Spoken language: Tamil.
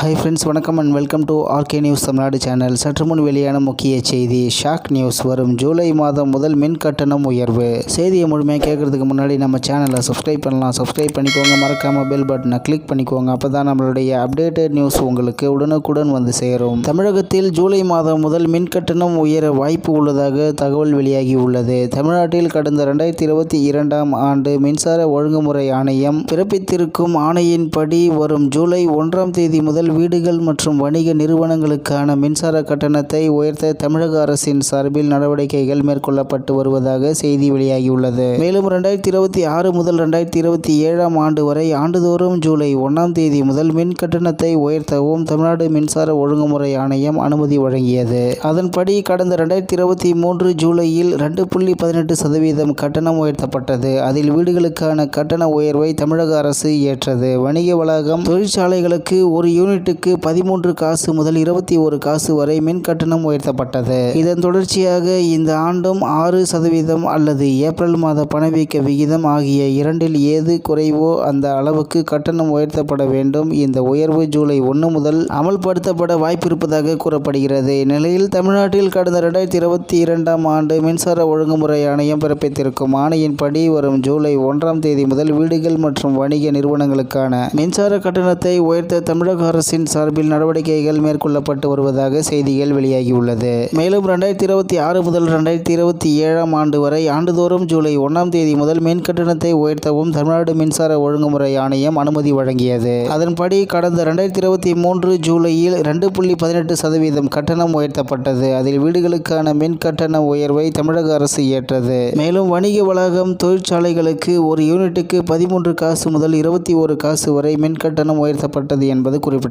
ஹாய் ஃப்ரெண்ட்ஸ் வணக்கம் and welcome to R K news Tamil Nadu channel சற்று முன் வெளியான முக்கிய செய்தி ஷாக் நியூஸ் வரும் ஜூலை மாதம் முதல் மின் கட்டணம் உயர்வு. செய்தியை முழுமையாக கேட்கறதுக்கு முன்னாடி நம்ம சேனலை சப்ஸ்கிரைப் பண்ணலாம். சப்ஸ்கிரைப் பண்ணிக்கோங்க மறக்காமல் பெல் பட்டனை கிளிக் பண்ணிக்கோங்க. அப்போ தான் நம்மளுடைய அப்டேட்டட் நியூஸ் உங்களுக்கு உடனுக்குடன் வந்து சேரும். தமிழகத்தில் ஜூலை மாதம் முதல் மின் கட்டணம் உயர வாய்ப்பு உள்ளதாக தகவல் வெளியாகி உள்ளது. தமிழ்நாட்டில் கடந்த ரெண்டாயிரத்தி இருபத்தி இரண்டாம் ஆண்டு மின்சார ஒழுங்குமுறை ஆணையம் பிறப்பித்திருக்கும் ஆணையின்படி வரும் ஜூலை ஒன்றாம் தேதி முதல் வீடுகள் மற்றும் வணிக நிறுவனங்களுக்கான மின்சார கட்டணத்தை உயர்த்த தமிழக அரசின் சார்பில் நடவடிக்கைகள் மேற்கொள்ளப்பட்டு வருவதாக செய்தி வெளியாகியுள்ளது. மேலும் ரெண்டாயிரத்தி இருபத்தி ஆறு முதல் ரெண்டாயிரத்தி இருபத்தி ஏழாம் ஆண்டு வரை ஆண்டுதோறும் ஜூலை ஒன்றாம் தேதி முதல் மின் கட்டணத்தை உயர்த்தவும் தமிழ்நாடு மின்சார ஒழுங்குமுறை ஆணையம் அனுமதி வழங்கியது. அதன்படி கடந்த ரெண்டாயிரத்தி இருபத்தி மூன்று ஜூலையில் ரெண்டு புள்ளி பதினெட்டு சதவீதம் கட்டணம் உயர்த்தப்பட்டது. அதில் வீடுகளுக்கான கட்டண உயர்வை தமிழக அரசு ஏற்றது. வணிக வளாகம் தொழிற்சாலைகளுக்கு ஒரு யூனிட் யூனிட்டுக்கு பதிமூன்று காசு முதல் இருபத்தி ஒரு காசு வரை மின் கட்டணம் உயர்த்தப்பட்டது. இதன் தொடர்ச்சியாக இந்த ஆண்டும் ஆறு சதவீதம் அல்லது ஏப்ரல் மாத பணவீக்க விகிதம் ஆகிய இரண்டில் ஏது குறைவோ அந்த அளவுக்கு கட்டணம் உயர்த்தப்பட வேண்டும். இந்த உயர்வு ஜூலை ஒன்று முதல் அமல்படுத்தப்பட வாய்ப்பிருப்பதாக கூறப்படுகிறது. இந்நிலையில் தமிழ்நாட்டில் கடந்த இரண்டாயிரத்தி இருபத்தி இரண்டாம் ஆண்டு மின்சார ஒழுங்குமுறை ஆணையம் பிறப்பித்திருக்கும் ஆணையின்படி வரும் ஜூலை ஒன்றாம் தேதி முதல் வீடுகள் மற்றும் வணிக நிறுவனங்களுக்கான மின்சார கட்டணத்தை உயர்த்த தமிழக அரசு அரசின் சார்பில் நடவடிக்கைகள் மேற்கொள்ளப்பட்டு வருவதாக செய்திகள் வெளியாகியுள்ளது. மேலும் ரெண்டாயிரத்தி இருபத்தி ஆறு முதல் ரெண்டாயிரத்தி இருபத்தி ஏழாம் ஆண்டு வரை ஆண்டுதோறும் ஜூலை ஒன்றாம் தேதி முதல் மின் கட்டணத்தை உயர்த்தவும் தமிழ்நாடு மின்சார ஒழுங்குமுறை ஆணையம் அனுமதி வழங்கியது. அதன்படி கடந்த ரெண்டாயிரத்தி இருபத்தி மூன்று ஜூலையில் ரெண்டு புள்ளி பதினெட்டு சதவீதம் கட்டணம் உயர்த்தப்பட்டது. அதில் வீடுகளுக்கான மின் கட்டண உயர்வை தமிழக அரசு ஏற்றது. மேலும் வணிக வளாகம் தொழிற்சாலைகளுக்கு ஒரு யூனிட்டுக்கு பதிமூன்று காசு முதல் இருபத்தி ஒரு காசு வரை மின் கட்டணம் உயர்த்தப்பட்டது என்பது